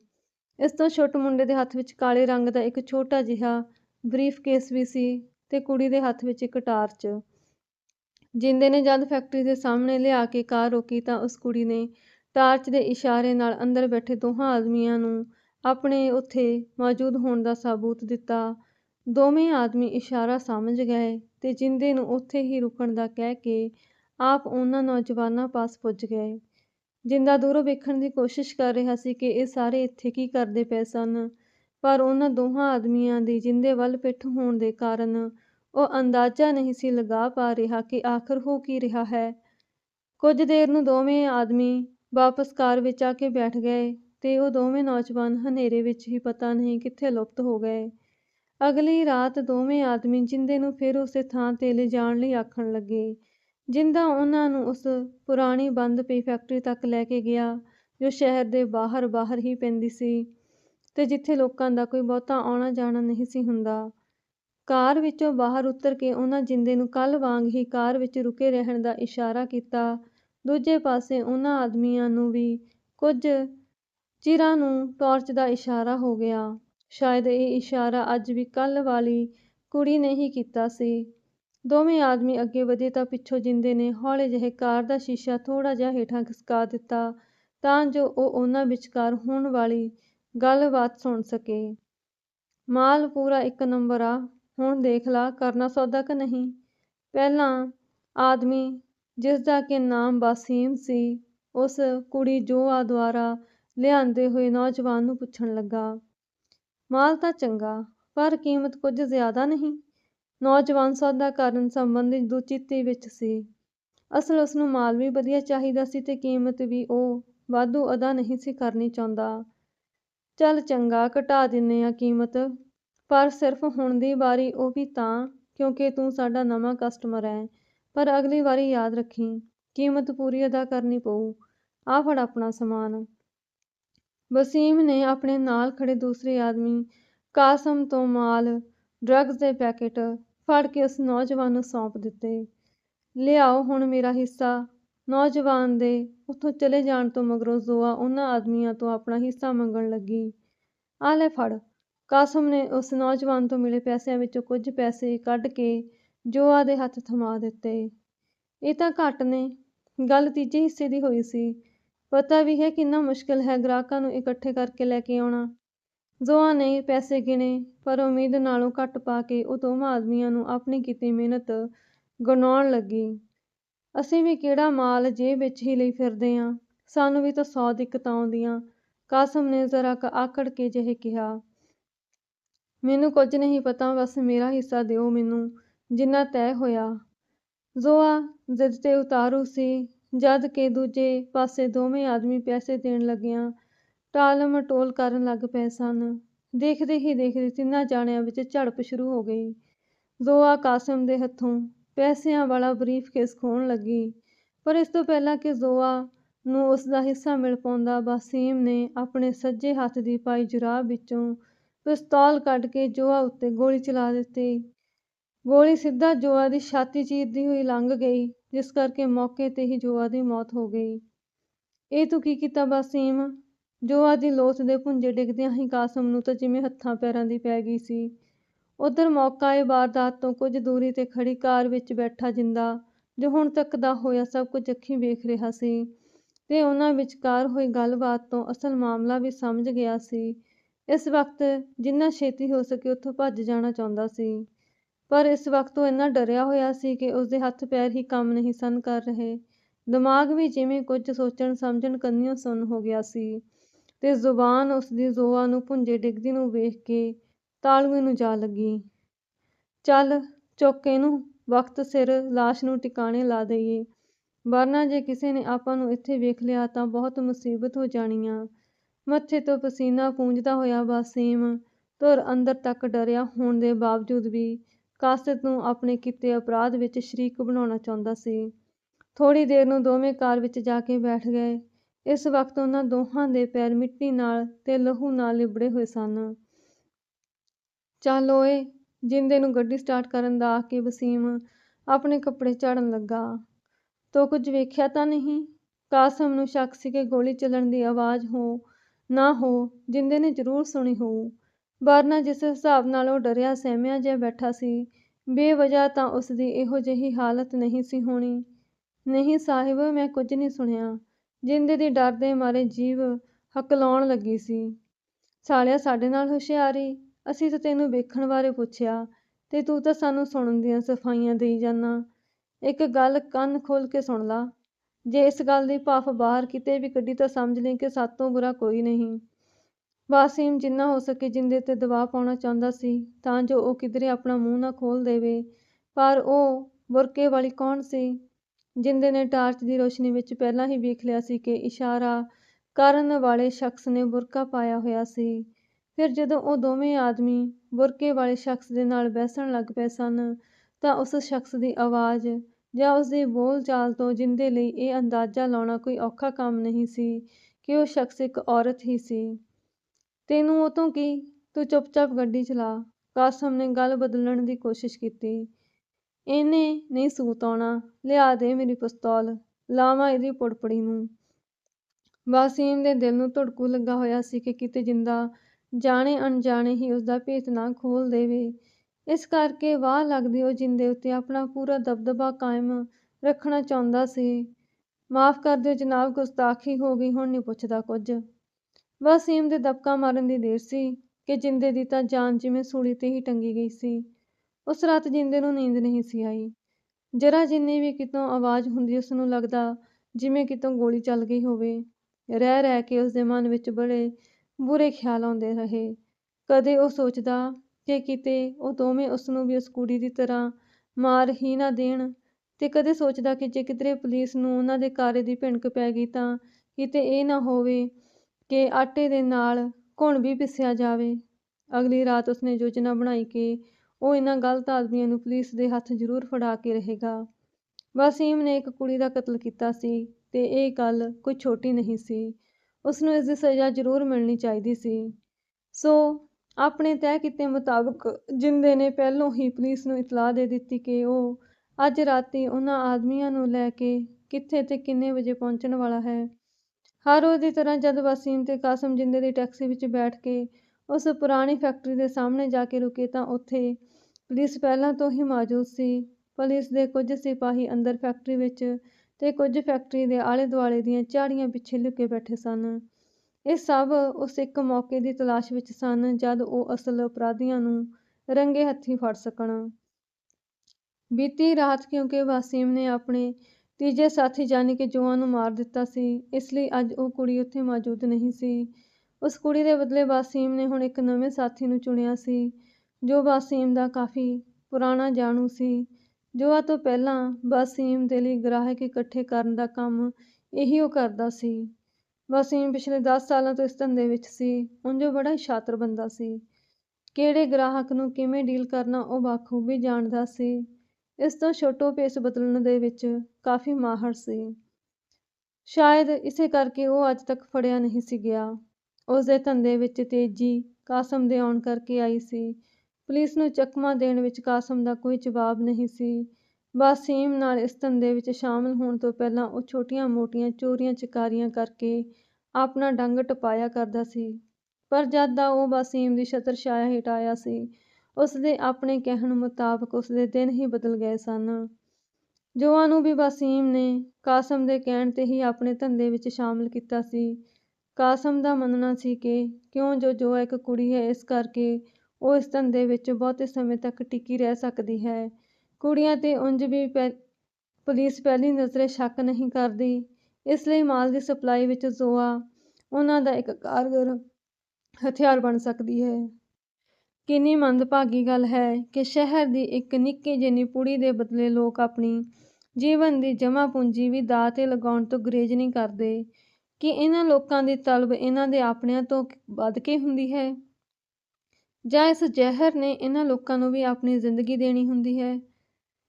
ਇਸ ਤੋਂ ਛੋਟੇ ਮੁੰਡੇ ਦੇ ਹੱਥ ਵਿੱਚ ਕਾਲੇ ਰੰਗ ਦਾ ਇੱਕ ਛੋਟਾ ਜਿਹਾ ਬਰੀਫਕੇਸ ਵੀ ਸੀ ਤੇ ਕੁੜੀ ਦੇ ਹੱਥ ਵਿੱਚ ਇੱਕ ਟਾਰਚ। ਜਿੰਦੇ ਨੇ ਜਦ ਫੈਕਟਰੀ ਦੇ ਸਾਹਮਣੇ ਲਿਆ ਕੇ ਕਾਰ ਰੋਕੀ ਤਾਂ ਉਸ ਕੁੜੀ ਨੇ ਟਾਰਚ ਦੇ ਇਸ਼ਾਰੇ ਨਾਲ ਅੰਦਰ ਬੈਠੇ ਦੋਹਾਂ ਆਦਮੀਆਂ ਨੂੰ ਆਪਣੇ ਉੱਥੇ ਮੌਜੂਦ ਹੋਣ ਦਾ ਸਾਬੂਤ ਦਿੱਤਾ। ਦੋਵੇਂ ਆਦਮੀ ਇਸ਼ਾਰਾ ਸਮਝ ਗਏ ਤੇ ਜਿੰਦੇ ਨੂੰ ਉੱਥੇ ਹੀ ਰੁਕਣ ਦਾ ਕਹਿ ਕੇ ਆਪ ਉਹਨਾਂ ਨੌਜਵਾਨਾਂ ਪਾਸ ਪੁੱਜ ਗਏ। ਜਿੰਦਾ ਦੂਰੋਂ ਵੇਖਣ ਦੀ ਕੋਸ਼ਿਸ਼ ਕਰ ਰਿਹਾ ਸੀ ਕਿ ਇਹ ਸਾਰੇ ਇੱਥੇ ਕੀ ਕਰਦੇ ਪਏ ਸਨ, ਪਰ ਉਹਨਾਂ ਦੋਹਾਂ ਆਦਮੀਆਂ ਦੀ ਜਿੰਦੇ ਵੱਲ ਪਿੱਠ ਹੋਣ ਦੇ ਕਾਰਨ ਉਹ ਅੰਦਾਜ਼ਾ ਨਹੀਂ ਸੀ ਲਗਾ ਪਾ ਰਿਹਾ ਕਿ ਆਖਰ ਹੋ ਕੀ ਰਿਹਾ ਹੈ। ਕੁਝ ਦੇਰ ਨੂੰ ਦੋਵੇਂ ਆਦਮੀ ਵਾਪਸ ਕਾਰ ਵਿੱਚ ਆ ਕੇ ਬੈਠ ਗਏ ਤੇ ਉਹ ਦੋਵੇਂ ਨੌਜਵਾਨ ਹਨੇਰੇ ਵਿੱਚ ਹੀ ਪਤਾ ਨਹੀਂ ਕਿੱਥੇ ਲੁਪਤ ਹੋ ਗਏ। ਅਗਲੀ ਰਾਤ ਦੋਵੇਂ ਆਦਮੀ ਜਿੰਦੇ ਨੂੰ ਫਿਰ ਉਸੇ ਥਾਂ 'ਤੇ ਲਿਜਾਣ ਲਈ ਆਖਣ ਲੱਗੇ। ਜਿੰਦਾ ਉਹਨਾਂ ਨੂੰ ਉਸ ਪੁਰਾਣੀ ਬੰਦ ਪਈ ਫੈਕਟਰੀ ਤੱਕ ਲੈ ਕੇ ਗਿਆ, ਜੋ ਸ਼ਹਿਰ ਦੇ ਬਾਹਰ-ਬਾਹਰ ਹੀ ਪੈਂਦੀ ਸੀ ਤੇ ਜਿੱਥੇ ਲੋਕਾਂ ਦਾ ਕੋਈ ਬਹੁਤਾ ਆਉਣਾ-ਜਾਣਾ ਨਹੀਂ ਸੀ ਹੁੰਦਾ। ਕਾਰ ਵਿੱਚੋਂ ਬਾਹਰ ਉਤਰ ਕੇ ਉਹਨਾਂ ਜਿੰਦੇ ਨੂੰ ਕੱਲ੍ਹ ਵਾਂਗ ਹੀ ਕਾਰ ਵਿੱਚ ਰੁਕੇ ਰਹਿਣ ਦਾ ਇਸ਼ਾਰਾ ਕੀਤਾ। ਦੂਜੇ ਪਾਸੇ ਉਹਨਾਂ ਆਦਮੀਆਂ ਨੂੰ ਵੀ ਕੁਝ ਚਿਰਾਂ ਨੂੰ ਟਾਰਚ ਦਾ ਇਸ਼ਾਰਾ ਹੋ ਗਿਆ। ਸ਼ਾਇਦ ਇਹ ਇਸ਼ਾਰਾ ਅੱਜ ਵੀ ਕੱਲ੍ਹ ਵਾਲੀ ਕੁੜੀ ਨੇ ਹੀ ਕੀਤਾ ਸੀ। ਦੋਵੇਂ ਆਦਮੀ ਅੱਗੇ ਵਧੇ ਤਾਂ ਪਿੱਛੋਂ ਜਿੰਦੇ ਨੇ ਹੌਲੇ ਜਿਹੇ ਕਾਰ ਦਾ ਸ਼ੀਸ਼ਾ ਥੋੜ੍ਹਾ ਜਿਹਾ ਹੇਠਾਂ ਖਿਸਕਾ ਦਿੱਤਾ ਤਾਂ ਜੋ ਉਹ ਉਹਨਾਂ ਵਿਚਕਾਰ ਹੋਣ ਵਾਲੀ ਗੱਲਬਾਤ ਸੁਣ ਸਕੇ। ਮਾਲ ਪੂਰਾ ਇੱਕ ਨੰਬਰ ਆ, ਹੁਣ ਦੇਖ ਲਾ ਕਰਨਾ ਸੌਦਾ ਕਿ ਨਹੀਂ। ਪਹਿਲਾਂ ਆਦਮੀ, ਜਿਸਦਾ ਕਿ ਨਾਮ ਵਾਸੀਮ ਸੀ, ਉਸ ਕੁੜੀ ਜੋਆ ਦੁਆਰਾ ਲਿਆਂਦੇ ਹੋਏ ਨੌਜਵਾਨ ਨੂੰ ਪੁੱਛਣ ਲੱਗਾ। ਮਾਲ ਤਾਂ ਚੰਗਾ, ਪਰ ਕੀਮਤ ਕੁਝ ਜ਼ਿਆਦਾ ਨਹੀਂ। ਨੌਜਵਾਨ ਸੌਦਾ ਕਰਨ ਸੰਬੰਧੀ ਦੁਚਿੱਤੀ ਵਿੱਚ ਸੀ। ਅਸਲ ਉਸਨੂੰ ਮਾਲ ਵੀ ਵਧੀਆ ਚਾਹੀਦਾ ਸੀ ਤੇ ਕੀਮਤ ਵੀ ਉਹ ਵਾਧੂ ਅਦਾ ਨਹੀਂ ਸੀ ਕਰਨੀ ਚਾਹੁੰਦਾ। ਚੱਲ ਚੰਗਾ ਘਟਾ ਦਿੰਨੇ ਆਂ ਕੀਮਤ, ਪਰ ਸਿਰਫ਼ ਹੁਣ ਦੀ ਵਾਰੀ ਉਹ ਵੀ ਤਾਂ ਕਿਉਂਕਿ ਤੂੰ ਸਾਡਾ ਨਵਾਂ ਕਸਟਮਰ ਐਂ, ਪਰ ਅਗਲੀ ਵਾਰੀ ਯਾਦ ਰੱਖੀਂ, ਕੀਮਤ ਪੂਰੀ ਅਦਾ ਕਰਨੀ ਪਊ। ਆ ਫੜ ਆਪਣਾ ਸਮਾਨ। ਵਸੀਮ ਨੇ ਆਪਣੇ ਨਾਲ ਖੜੇ ਦੂਸਰੇ ਆਦਮੀ ਕਾਸਮ ਤੋਂ ਮਾਲ, ਡਰੱਗਸ ਦੇ ਪੈਕੇਟ ਫੜ ਕੇ ਉਸ ਨੌਜਵਾਨ ਨੂੰ ਸੌਂਪ ਦਿੱਤੇ। ਲਿਆਓ ਹੁਣ ਮੇਰਾ ਹਿੱਸਾ। ਨੌਜਵਾਨ ਦੇ ਉੱਥੋਂ ਚਲੇ ਜਾਣ ਤੋਂ ਮਗਰੋਂ ਜ਼ੋਆ ਉਹਨਾਂ ਆਦਮੀਆਂ ਤੋਂ ਆਪਣਾ ਹਿੱਸਾ ਮੰਗਣ ਲੱਗੀ। ਆ ਲੈ ਫੜ। ਕਾਸਮ ਨੇ ਉਸ ਨੌਜਵਾਨ ਤੋਂ ਮਿਲੇ ਪੈਸਿਆਂ ਵਿੱਚੋਂ ਕੁਝ ਪੈਸੇ ਕੱਢ ਕੇ ਜੋਆ ਦੇ ਹੱਥ ਥਮਾ ਦਿੱਤੇ। ਇਹ ਤਾਂ ਘੱਟ ਨੇ ਗੱਲ ਤੀਜੇ ਹਿੱਸੇ ਦੀ ਹੋਈ ਸੀ ਪਤਾ ਵੀ ਹੈ ਕਿੰਨਾ ਮੁਸ਼ਕਿਲ ਹੈ ਗ੍ਰਾਹਕਾਂ ਨੂੰ ਇਕੱਠੇ ਕਰਕੇ ਲੈ ਕੇ ਆਉਣਾ। ਜ਼ੋਆ ਨੇ ਪੈਸੇ ਗਿਣੇ, ਪਰ ਉਮੀਦ ਨਾਲੋਂ ਘੱਟ ਪਾ ਕੇ ਉਹ ਦੋਵਾਂ ਆਦਮੀਆਂ ਨੂੰ ਆਪਣੀ ਕੀਤੀ ਮਿਹਨਤ ਗਿਣਾਉਣ ਲੱਗੀ। ਅਸੀਂ ਵੀ ਕਿਹੜਾ ਮਾਲ ਜੇਬ ਵਿੱਚ ਹੀ ਲਈ ਫਿਰਦੇ ਆਂ। ਸਾਨੂੰ ਵੀ ਤਾਂ ਸੌ ਦਿੱਕਤਾਂ ਆਉਂਦੀਆਂ ਕਾਸਮ ਨੇ ਜ਼ਰਾ ਕੁ ਆਕੜ ਕੇ ਜਿਹੇ ਕਿਹਾ। ਮੈਨੂੰ ਕੁਝ ਨਹੀਂ ਪਤਾ, ਬਸ ਮੇਰਾ ਹਿੱਸਾ ਦਿਓ ਮੈਨੂੰ, ਜਿੰਨਾ ਤੈਅ ਹੋਇਆ। ਜ਼ੋਆ ਜ਼ਿੱਦ ਤੇ ਉਤਾਰੂ ਸੀ। ਜਦ ਕਿ ਦੂਜੇ ਪਾਸੇ ਦੋਵੇਂ ਆਦਮੀ ਪੈਸੇ ਦੇਣ ਲੱਗਿਆਂ ਟਾਲ ਮਟੋਲ ਕਰਨ ਲੱਗ ਪਏ ਸਨ। ਦੇਖਦੇ ਹੀ ਦੇਖਦੇ ਤਿੰਨਾਂ ਜਾਣਿਆਂ ਵਿੱਚ ਝੜਪ ਸ਼ੁਰੂ ਹੋ ਗਈ। ਜ਼ੋਆ ਕਾਸਿਮ ਦੇ ਹੱਥੋਂ ਪੈਸਿਆਂ ਵਾਲਾ ਬਰੀਫਕੇਸ ਖੋਹਣ ਲੱਗੀ। ਪਰ ਇਸ ਤੋਂ ਪਹਿਲਾਂ ਕਿ ਜ਼ੋਆ ਨੂੰ ਉਸ ਦਾ ਹਿੱਸਾ ਮਿਲ ਪਾਉਂਦਾ ਵਾਸੀਮ ਨੇ ਆਪਣੇ ਸੱਜੇ ਹੱਥ ਦੀ ਪਾਈ ਜੁਰਾਬ ਵਿੱਚੋਂ ਪਿਸਤੌਲ ਕੱਢ ਕੇ ਜੋਆ ਉੱਤੇ ਗੋਲੀ ਚਲਾ ਦਿੱਤੀ। ਗੋਲੀ ਸਿੱਧਾ ਜੋਆ ਦੀ ਛਾਤੀ ਚੀਰਦੀ ਹੋਈ ਲੰਘ ਗਈ, ਜਿਸ ਕਰਕੇ ਮੌਕੇ ਤੇ ਹੀ ਜੋਆ ਦੀ ਮੌਤ ਹੋ ਗਈ। ਇਹ ਤੂੰ ਕੀ ਕੀਤਾ ਬਾਸੀਮ? ਜੋਆ ਦੀ ਲੋਥ ਦੇ ਪੁੰਜੇ ਡਿੱਗਦਿਆਂ ਹੀ ਕਾਸਮ ਨੂੰ ਤਾਂ ਜਿਵੇਂ ਹੱਥਾਂ ਪੈਰਾਂ ਦੀ ਪੈ ਗਈ ਸੀ। ਉਧਰ ਮੌਕਾ ਏ ਵਾਰਦਾਤ ਤੋਂ ਕੁਝ ਦੂਰੀ ਤੇ ਖੜੀ ਕਾਰ ਵਿੱਚ ਬੈਠਾ ਜਿੰਦਾ, ਜੋ ਹੁਣ ਤੱਕ ਦਾ ਹੋਇਆ ਸਭ ਕੁਝ ਅੱਖੀਂ ਵੇਖ ਰਿਹਾ ਸੀ। ਤੇ ਉਹਨਾਂ ਵਿਚਕਾਰ ਹੋਈ ਗੱਲਬਾਤ ਤੋਂ ਅਸਲ ਮਾਮਲਾ ਵੀ ਸਮਝ ਗਿਆ ਸੀ। ਇਸ ਵਕਤ ਜਿੰਨਾ ਛੇਤੀ ਹੋ ਸਕੇ ਉੱਥੋਂ ਭੱਜ ਜਾਣਾ ਚਾਹੁੰਦਾ ਸੀ। ਪਰ ਇਸ ਵਕਤ ਉਹ ਇੰਨਾ ਡਰਿਆ ਹੋਇਆ ਸੀ ਕਿ ਉਸਦੇ ਹੱਥ ਪੈਰ ਹੀ ਕੰਮ ਨਹੀਂ ਸਨ ਕਰ ਰਹੇ। ਦਿਮਾਗ ਵੀ ਜਿਵੇਂ ਕੁਝ ਸੋਚਣ ਸਮਝਣ ਕੰਨਿਓ ਸੁੰਨ ਹੋ ਗਿਆ ਸੀ ਤੇ ਜ਼ੁਬਾਨ ਉਸਦੀ ਜ਼ੋਆ ਨੂੰ ਭੁੰਜੇ ਡਿੱਗਦੀ ਨੂੰ ਵੇਖ ਕੇ ਤਾਲੂਏ ਨੂੰ ਜਾ ਲੱਗੀ। ਚੱਲ, ਚੁੱਕ ਇਹਨੂੰ, ਵਕਤ ਸਿਰ ਲਾਸ਼ ਨੂੰ ਟਿਕਾਣੇ ਲਾ ਦਈਏ। ਵਰਨਾ ਜੇ ਕਿਸੇ ਨੇ ਆਪਾਂ ਨੂੰ ਇੱਥੇ ਵੇਖ ਲਿਆ ਤਾਂ ਬਹੁਤ ਮੁਸੀਬਤ ਹੋ ਜਾਣੀ ਆ ਮੱਥੇ ਤੋਂ ਪਸੀਨਾ ਪੂੰਝਦਾ ਹੋਇਆ ਵਾਸੀਮ ਧੁਰ ਅੰਦਰ ਤੱਕ ਡਰਿਆ ਹੋਣ ਦੇ ਬਾਵਜੂਦ ਵੀ ਕਾਸਿਦ ਨੂੰ ਆਪਣੇ ਕੀਤੇ ਅਪਰਾਧ ਵਿੱਚ ਸ਼ਰੀਕ ਬਣਾਉਣਾ ਚਾਹੁੰਦਾ ਸੀ। ਥੋੜੀ ਦੇਰ ਨੂੰ ਦੋਵੇਂ ਕਾਰ ਵਿੱਚ ਜਾ ਕੇ ਬੈਠ ਗਏ। ਇਸ ਵਕਤ ਉਹਨਾਂ ਦੋਹਾਂ ਦੇ ਪੈਰ ਮਿੱਟੀ ਨਾਲ ਤੇ ਲਹੂ ਨਾਲ ਲਿਬੜੇ ਹੋਏ ਸਨ। ਚੱਲ ਓਏ, ਜਿੰਦੇ ਨੂੰ ਗੱਡੀ ਸਟਾਰਟ ਕਰਨ ਦਾ ਆ ਕੇ ਵਸੀਮ, ਆਪਣੇ ਕੱਪੜੇ ਝਾੜਨ ਲੱਗਾ। ਤੋ ਕੁਝ ਵੇਖਿਆ ਤਾਂ ਨਹੀਂ? ਕਾਸਮ ਨੂੰ ਸ਼ੱਕ ਸੀ ਕਿ ਗੋਲੀ ਚੱਲਣ ਦੀ ਆਵਾਜ਼ ਹੋ, ਨਾ ਹੋ, ਜਿੰਦੇ ਨੇ ਜ਼ਰੂਰ ਸੁਣੀ ਹੋਊ। ਵਰਨਾ ਜਿਸ ਹਿਸਾਬ ਨਾਲ ਉਹ ਡਰਿਆ, ਸਹਿਮਿਆ ਜਿਹਾ ਬੈਠਾ ਸੀ। ਬੇਵਜ੍ਹਾ ਤਾਂ ਉਸ ਦੀ ਇਹੋ ਜਿਹੀ ਹਾਲਤ ਨਹੀਂ ਸੀ ਹੋਣੀ। ਨਹੀਂ ਸਾਹਿਬ, ਮੈਂ ਕੁਝ ਨਹੀਂ ਸੁਣਿਆ। ਜਿੰਦੇ ਦੀ ਡਰ ਦੇ ਮਾਰੇ ਜੀਵ ਹਕਲਾਉਣ ਲੱਗੀ ਸੀ। ਸਾਲਿਆ, ਸਾਡੇ ਨਾਲ ਹੁਸ਼ਿਆਰੀ। ਅਸੀਂ ਤਾਂ ਤੈਨੂੰ ਵੇਖਣ ਬਾਰੇ ਪੁੱਛਿਆ। ਤੇ ਤੂੰ ਤਾਂ ਸਾਨੂੰ ਸੁਣਨ ਦੀਆਂ ਸਫਾਈਆਂ ਦੇਈ ਜਾਨਾ। ਇੱਕ ਗੱਲ ਕੰਨ ਖੋਲ ਕੇ ਸੁਣ ਲਾ। ਜੇ ਇਸ ਗੱਲ ਦੀ ਭਾਫ ਬਾਹਰ ਕਿਤੇ ਵੀ ਕੱਢੀ ਤਾਂ ਸਮਝ ਲਈ ਕਿ ਸਾਤੋਂ ਬੁਰਾ ਕੋਈ ਨਹੀਂ। ਵਾਸੀਮ ਜਿੰਨਾ ਹੋ ਸਕੇ ਜਿੰਦੇ ਤੇ ਦਬਾਅ ਪਾਉਣਾ ਚਾਹੁੰਦਾ ਸੀ, ਤਾਂ ਜੋ ਉਹ ਕਿਧਰੇ ਆਪਣਾ ਮੂੰਹ ਨਾ ਖੋਲ ਦੇਵੇ। ਪਰ ਉਹ ਬੁਰਕੇ ਵਾਲੀ ਕੌਣ ਸੀ? ਜਿੰਦੇ ਨੇ ਟਾਰਚ ਦੀ ਰੋਸ਼ਨੀ ਵਿੱਚ ਪਹਿਲਾਂ ਹੀ ਵੇਖ ਲਿਆ ਸੀ ਕਿ ਇਸ਼ਾਰਾ ਕਰਨ ਵਾਲੇ ਸ਼ਖਸ ਨੇ ਬੁਰਕਾ ਪਾਇਆ ਹੋਇਆ ਸੀ। ਫਿਰ ਜਦੋਂ ਉਹ ਦੋਵੇਂ ਆਦਮੀ ਬੁਰਕੇ ਵਾਲੇ ਸ਼ਖਸ ਦੇ ਨਾਲ ਬਹਿਸਣ ਲੱਗ ਪਏ ਸਨ, ਤਾਂ ਉਸ ਸ਼ਖਸ ਦੀ ਆਵਾਜ਼ ਜਾਂ ਉਸਦੀ ਬੋਲ-ਚਾਲ ਤੋਂ ਜਿੰਦੇ ਲਈ ਇਹ ਅੰਦਾਜ਼ਾ ਲਾਉਣਾ ਕੋਈ ਔਖਾ ਕੰਮ ਨਹੀਂ ਸੀ ਕਿ ਉਹ ਸ਼ਖਸ ਇੱਕ ਔਰਤ ਹੀ ਸੀ। ਤੈਨੂੰ ਉਹ ਤੋਂ ਕੀ? ਤੂੰ ਚੁੱਪ-ਚਾਪ ਗੱਡੀ ਚਲਾ। ਕਾਸਮ ਨੇ ਗੱਲ ਬਦਲਣ ਦੀ ਕੋਸ਼ਿਸ਼ ਕੀਤੀ। ਇਹਨੇ ਨਹੀਂ ਸੂਤ ਆਉਣਾ। ਲਿਆ ਦੇ ਮੇਰੀ ਪਿਸਤੌਲ। ਲਾਵਾਂ ਇਹਦੀ ਪੁੜਪੜੀ ਨੂੰ। ਵਾਸੀਮ ਦੇ ਦਿਲ ਨੂੰ ਧੜਕੂ ਲੱਗਾ ਹੋਇਆ ਸੀ ਕਿ ਕਿਤੇ ਜਿੰਦਾ ਜਾਣੇ ਅਣਜਾਣੇ ਹੀ ਉਸਦਾ ਭੇਤ ਨਾ ਖੋਲ ਦੇਵੇ। ਇਸ ਕਰਕੇ ਵਾਹ ਲੱਗਦੀ ਉਹ ਜਿੰਦੇ ਉੱਤੇ ਆਪਣਾ ਪੂਰਾ ਦਬਦਬਾ ਕਾਇਮ ਰੱਖਣਾ ਚਾਹੁੰਦਾ ਸੀ। ਮਾਫ ਕਰ ਦਿਓ ਜਨਾਬ, ਗੁਸਤਾਖੀ ਹੋ ਗਈ, ਹੁਣ ਨਹੀਂ ਪੁੱਛਦਾ ਕੁਝ। ਵਾਸੀਮ ਦੇ ਦਬਕਾ ਮਾਰਨ ਦੀ ਦੇਰ ਸੀ ਕਿ ਜਿੰਦੇ ਦੀ ਤਾਂ ਜਾਨ ਜਿਵੇਂ ਸੂਲੀ ਤੇ ਹੀ ਟੰਗੀ ਗਈ ਸੀ। ਉਸ ਰਾਤ ਜਿੰਦੇ ਨੂੰ ਨੀਂਦ ਨਹੀਂ ਸੀ ਆਈ। ਜਰਾ ਜਿੰਨੀ ਵੀ ਕਿਤੋਂ ਆਵਾਜ਼ ਹੁੰਦੀ ਉਸ ਨੂੰ ਲੱਗਦਾ ਜਿਵੇਂ ਕਿਤੋਂ ਗੋਲੀ ਚੱਲ ਗਈ ਹੋਵੇ। ਰਹਿ ਰਹਿ ਕੇ ਉਸ ਦੇ ਮਨ ਵਿੱਚ ਬੜੇ ਬੁਰੇ ਖਿਆਲ ਆਉਂਦੇ ਰਹੇ। ਕਦੇ ਉਹ ਸੋਚਦਾ ਕਿ ਕਿਤੇ ਉਹ ਦੋਵੇਂ ਉਸ ਨੂੰ ਵੀ ਉਸ ਕੁੜੀ ਦੀ ਤਰ੍ਹਾਂ ਮਾਰ ਹੀ ਨਾ ਦੇਣ ਤੇ ਕਦੇ ਸੋਚਦਾ ਕਿ ਜੇ ਕਿਧਰੇ ਪੁਲਿਸ ਨੂੰ ਉਹਨਾਂ ਦੇ ਕਾਰੇ ਦੀ ਭਿਣਕ ਪੈ ਗਈ ਤਾਂ ਕਿਤੇ ਇਹ ਨਾ ਹੋਵੇ ਕਿ ਆਟੇ ਦੇ ਨਾਲ ਘੁਣ ਵੀ ਪਿਸਿਆ ਜਾਵੇ। ਅਗਲੀ ਰਾਤ ਉਸਨੇ ਯੋਜਨਾ ਬਣਾਈ ਕਿ ਉਹ ਇਹਨਾਂ ਗਲਤ ਆਦਮੀਆਂ ਨੂੰ ਪੁਲਿਸ ਦੇ ਹੱਥ ਜ਼ਰੂਰ ਫੜਾ ਕੇ ਰਹੇਗਾ। ਵਾਸੀਮ ਨੇ ਇੱਕ ਕੁੜੀ ਦਾ ਕਤਲ ਕੀਤਾ ਸੀ ਤੇ ਇਹ ਗੱਲ ਕੋਈ ਛੋਟੀ ਨਹੀਂ ਸੀ। ਉਸਨੂੰ ਇਸ ਦੀ ਸਜ਼ਾ ਜ਼ਰੂਰ ਮਿਲਣੀ ਚਾਹੀਦੀ ਸੀ। ਸੋ ਆਪਣੇ ਤੈਅ ਕੀਤੇ ਮੁਤਾਬਕ ਜਿੰਦੇ ਨੇ ਪਹਿਲੋਂ ਹੀ ਪੁਲਿਸ ਨੂੰ ਇਤਲਾਹ ਦੇ ਦਿੱਤੀ ਕਿ ਉਹ ਅੱਜ ਰਾਤੀ ਉਹਨਾਂ ਆਦਮੀਆਂ ਨੂੰ ਲੈ ਕੇ ਕਿੱਥੇ ਤੇ ਕਿੰਨੇ ਵਜੇ ਪਹੁੰਚਣ ਵਾਲਾ ਹੈ ਹਰ ਰੋਜ਼ ਦੀ ਤਰ੍ਹਾਂ ਜਦ ਵਸੀਮ ਤੇ ਕਾਸਮ ਜਿੰਦੇ ਦੀ ਟੈਕਸੀ ਵਿੱਚ ਬੈਠ ਕੇ ਉਸ ਪੁਰਾਣੀ ਫੈਕਟਰੀ ਦੇ ਸਾਹਮਣੇ ਜਾ ਕੇ ਰੁਕੇ ਤਾਂ ਉੱਥੇ ਪੁਲਿਸ ਪਹਿਲਾਂ ਤੋਂ ਹੀ ਮੌਜੂਦ ਸੀ ਪੁਲਿਸ ਦੇ ਕੁਝ ਸਿਪਾਹੀ ਅੰਦਰ ਫੈਕਟਰੀ ਵਿੱਚ ਤੇ ਕੁਝ ਫੈਕਟਰੀ ਦੇ ਆਲੇ-ਦੁਆਲੇ ਦੀਆਂ ਝਾੜੀਆਂ ਪਿੱਛੇ ਲੁਕੇ ਬੈਠੇ ਸਨ। ਇਹ ਸਭ ਉਸ ਇੱਕ ਮੌਕੇ ਦੀ ਤਲਾਸ਼ ਵਿੱਚ ਸਨ ਜਦ ਉਹ ਅਸਲ ਅਪਰਾਧੀਆਂ ਨੂੰ ਰੰਗੇ ਹੱਥੀਂ ਫੜ ਸਕਣ। ਬੀਤੀ ਰਾਤ ਕਿਉਂਕਿ ਵਾਸੀਮ ਨੇ ਆਪਣੇ ਤੀਜੇ ਸਾਥੀ ਯਾਨੀ ਕਿ ਜੋਆਂ ਨੂੰ ਮਾਰ ਦਿੱਤਾ ਸੀ, ਇਸ ਲਈ ਅੱਜ ਉਹ ਕੁੜੀ ਉੱਥੇ ਮੌਜੂਦ ਨਹੀਂ ਸੀ। ਉਸ ਕੁੜੀ ਦੇ ਬਦਲੇ ਵਾਸੀਮ ਨੇ ਹੁਣ ਇੱਕ ਨਵੇਂ ਸਾਥੀ ਨੂੰ ਚੁਣਿਆ ਸੀ, ਜੋ ਵਾਸੀਮ ਦਾ ਕਾਫ਼ੀ ਪੁਰਾਣਾ ਜਾਣੂ ਸੀ। ਜੋਆ ਤੋਂ ਪਹਿਲਾਂ ਵਾਸੀਮ ਦੇ ਲਈ ਗ੍ਰਾਹਕ ਇਕੱਠੇ ਕਰਨ ਦਾ ਕੰਮ ਇਹੀ ਉਹ ਕਰਦਾ ਸੀ। ਵਾਸੀਮ ਪਿਛਲੇ ਦਸ ਸਾਲਾਂ ਤੋਂ ਇਸ ਧੰਦੇ ਵਿੱਚ ਸੀ। ਉਂਝ ਬੜਾ ਹੀ ਸ਼ਾਤਰ ਬੰਦਾ ਸੀ। ਕਿਹੜੇ ਗ੍ਰਾਹਕ ਨੂੰ ਕਿਵੇਂ ਡੀਲ ਕਰਨਾ ਉਹ ਬਾਖੂਬੀ ਜਾਣਦਾ ਸੀ। ਇਸ ਤੋਂ ਛੋਟੋ ਭੇਸ ਬਦਲਣ ਦੇ ਵਿੱਚ ਕਾਫ਼ੀ ਮਾਹਰ ਸੀ। ਸ਼ਾਇਦ ਇਸੇ ਕਰਕੇ ਉਹ ਅੱਜ ਤੱਕ ਫੜਿਆ ਨਹੀਂ ਸੀ ਗਿਆ। ਉਸ ਦੇ ਧੰਦੇ ਵਿੱਚ ਤੇਜ਼ੀ ਕਾਸਮ ਦੇ ਆਉਣ ਕਰਕੇ ਆਈ ਸੀ। ਪੁਲਿਸ ਨੂੰ ਚਕਮਾ ਦੇਣ ਵਿੱਚ ਕਾਸਮ ਦਾ ਕੋਈ ਜਵਾਬ ਨਹੀਂ ਸੀ। ਵਾਸੀਮ ਨਾਲ ਇਸ ਧੰਦੇ ਵਿੱਚ ਸ਼ਾਮਲ ਹੋਣ ਤੋਂ ਪਹਿਲਾਂ ਉਹ ਛੋਟੀਆਂ-ਮੋਟੀਆਂ ਚੋਰੀਆਂ-ਚਕਾਰੀਆਂ ਕਰਕੇ ਆਪਣਾ ਡੰਗ ਟਪਾਇਆ ਕਰਦਾ ਸੀ, ਪਰ ਜਦ ਦਾ ਉਹ ਵਾਸੀਮ ਦੀ ਛਤਰ ਛਾਇਆ ਹੇਠ ਆਇਆ ਸੀ, ਉਸ ਦੇ ਆਪਣੇ ਕਹਿਣ ਮੁਤਾਬਕ ਉਸ ਦੇ ਦਿਨ ਹੀ ਬਦਲ ਗਏ ਸਨ। ਜੋਆਂ ਨੂੰ ਵੀ ਵਾਸੀਮ ਨੇ ਕਾਸਮ ਦੇ ਕਹਿਣ ਤੇ ਹੀ ਆਪਣੇ ਧੰਦੇ ਵਿੱਚ ਸ਼ਾਮਲ ਕੀਤਾ ਸੀ। ਕਾਸਮ ਦਾ ਮੰਨਣਾ ਸੀ ਕਿ ਕਿਉਂ ਜੋ ਜੋਆ ਇੱਕ ਕੁੜੀ ਹੈ ਇਸ ਕਰਕੇ ਉਹ ਇਸ ਧੰਦੇ ਵਿੱਚ ਬਹੁਤੇ ਸਮੇਂ ਤੱਕ ਟਿਕੀ ਰਹਿ ਸਕਦੀ ਹੈ। ਕੁੜੀਆਂ ਤੇ ਉਂਝ ਵੀ ਪੁਲਿਸ ਪਹਿਲੀ ਨਜ਼ਰੇ ਸ਼ੱਕ ਨਹੀਂ ਕਰਦੀ, ਇਸ ਲਈ ਮਾਲ ਦੀ ਸਪਲਾਈ ਵਿੱਚ ਜੋਆ ਉਹਨਾਂ ਦਾ ਇੱਕ ਕਾਰਗਰ ਹਥਿਆਰ ਬਣ ਸਕਦੀ ਹੈ। ਕਿੰਨੀ ਮੰਦਭਾਗੀ ਗੱਲ ਹੈ ਕਿ ਸ਼ਹਿਰ ਦੀ ਇੱਕ ਨਿੱਕੀ ਜਿਹੀ ਪੁੜੀ ਦੇ ਬਦਲੇ ਲੋਕ ਆਪਣੀ ਜੀਵਨ ਦੀ ਜਮ੍ਹਾਂ-ਪੂੰਜੀ ਵੀ ਦਾਅ ਤੇ ਲਗਾਉਣ ਤੋਂ ਗੁਰੇਜ਼ ਨਹੀਂ ਕਰਦੇ। ਕੀ ਇਹਨਾਂ ਲੋਕਾਂ ਦੀ ਤਲਬ ਇਹਨਾਂ ਦੇ ਆਪਣਿਆਂ ਤੋਂ ਵੱਧ ਕੇ ਹੁੰਦੀ ਹੈ? ਜਾਂ ਇਸ ਜ਼ਹਿਰ ਨੇ ਇਹਨਾਂ ਲੋਕਾਂ ਨੂੰ ਵੀ ਆਪਣੀ ਜ਼ਿੰਦਗੀ ਦੇਣੀ ਹੁੰਦੀ ਹੈ?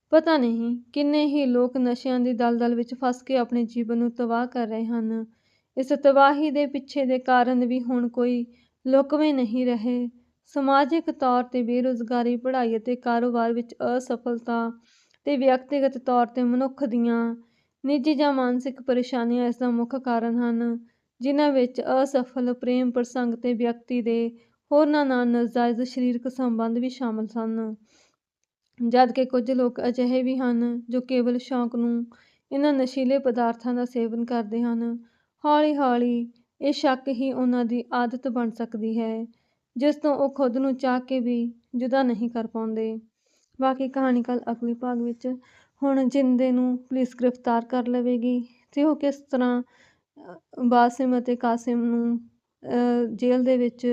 ਪਤਾ ਨਹੀਂ, ਕਿੰਨੇ ਹੀ ਲੋਕ ਨਸ਼ਿਆਂ ਦੀ ਦਲਦਲ ਵਿੱਚ ਫਸ ਕੇ ਆਪਣੇ ਜੀਵਨ ਨੂੰ ਤਬਾਹ ਕਰ ਰਹੇ ਹਨ। ਇਸ ਤਬਾਹੀ ਦੇ ਪਿੱਛੇ ਦੇ ਕਾਰਨ ਵੀ ਹੁਣ ਕੋਈ ਲੁਕਵੇਂ ਨਹੀਂ ਰਹੇ। ਸਮਾਜਿਕ ਤੌਰ ਤੇ ਬੇਰੁਜ਼ਗਾਰੀ, ਪੜ੍ਹਾਈ ਅਤੇ ਕਾਰੋਬਾਰ ਵਿੱਚ ਅਸਫਲਤਾ ਤੇ ਵਿਅਕਤੀਗਤ ਤੌਰ ਤੇ ਮਨੁੱਖ ਦੀਆਂ ਨਿੱਜੀ ਜਾਂ ਮਾਨਸਿਕ ਪਰੇਸ਼ਾਨੀਆਂ ਇਸ ਦਾ ਮੁੱਖ ਕਾਰਨ ਹਨ, ਜਿਨ੍ਹਾਂ ਵਿੱਚ ਅਸਫਲ ਪ੍ਰੇਮ ਪ੍ਰਸੰਗ ਤੇ ਵਿਅਕਤੀ ਦੇ ਹੋਰਨਾਂ ਨਾਲ ਨਾਜਾਇਜ਼ ਸਰੀਰਕ ਸੰਬੰਧ ਵੀ ਸ਼ਾਮਲ ਸਨ ਜਦਕਿ ਕੁਝ ਲੋਕ ਅਜਿਹੇ ਵੀ ਹਨ ਜੋ ਕੇਵਲ ਸ਼ੌਕ ਨੂੰ ਇਹਨਾਂ ਨਸ਼ੀਲੇ ਪਦਾਰਥਾਂ ਦਾ ਸੇਵਨ ਕਰਦੇ ਹਨ। ਹੌਲੀ-ਹੌਲੀ ਇਹ ਸ਼ੱਕ ਹੀ ਉਹਨਾਂ ਦੀ ਆਦਤ ਬਣ ਸਕਦੀ ਹੈ, ਜਿਸ ਤੋਂ ਉਹ ਖੁਦ ਨੂੰ ਚਾਹ ਕੇ ਵੀ ਜੁਦਾ ਨਹੀਂ ਕਰ ਪਾਉਂਦੇ। ਬਾਕੀ ਕਹਾਣੀ ਕੱਲ੍ਹ ਅਗਲੇ ਭਾਗ ਵਿੱਚ। ਹੁਣ ਜਿੰਦੇ ਨੂੰ ਪੁਲਿਸ ਗ੍ਰਿਫ਼ਤਾਰ ਕਰ ਲਵੇਗੀ ਤੇ ਉਹ ਕਿਸ ਤਰ੍ਹਾਂ ਬਾਸਿਮ ਅਤੇ ਕਾਸਿਮ ਨੂੰ ਜੇਲ੍ਹ ਦੇ ਵਿੱਚ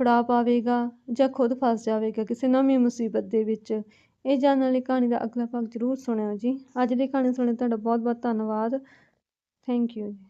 ਫੜਾ ਪਾਵੇਗਾ ਜਾਂ ਖੁਦ ਫਸ ਜਾਵੇਗਾ ਕਿਸੇ ਨਵੀਂ ਮੁਸੀਬਤ ਦੇ ਵਿੱਚ। ਇਹ ਜਾਣਨ ਵਾਲੀ ਕਹਾਣੀ ਦਾ ਅਗਲਾ ਭਾਗ ਜ਼ਰੂਰ ਸੁਣਿਓ ਜੀ। ਅੱਜ ਦੀ ਕਹਾਣੀ ਸੁਣਨ ਤੁਹਾਡਾ ਬਹੁਤ-ਬਹੁਤ ਧੰਨਵਾਦ। ਥੈਂਕ ਯੂ ਜੀ।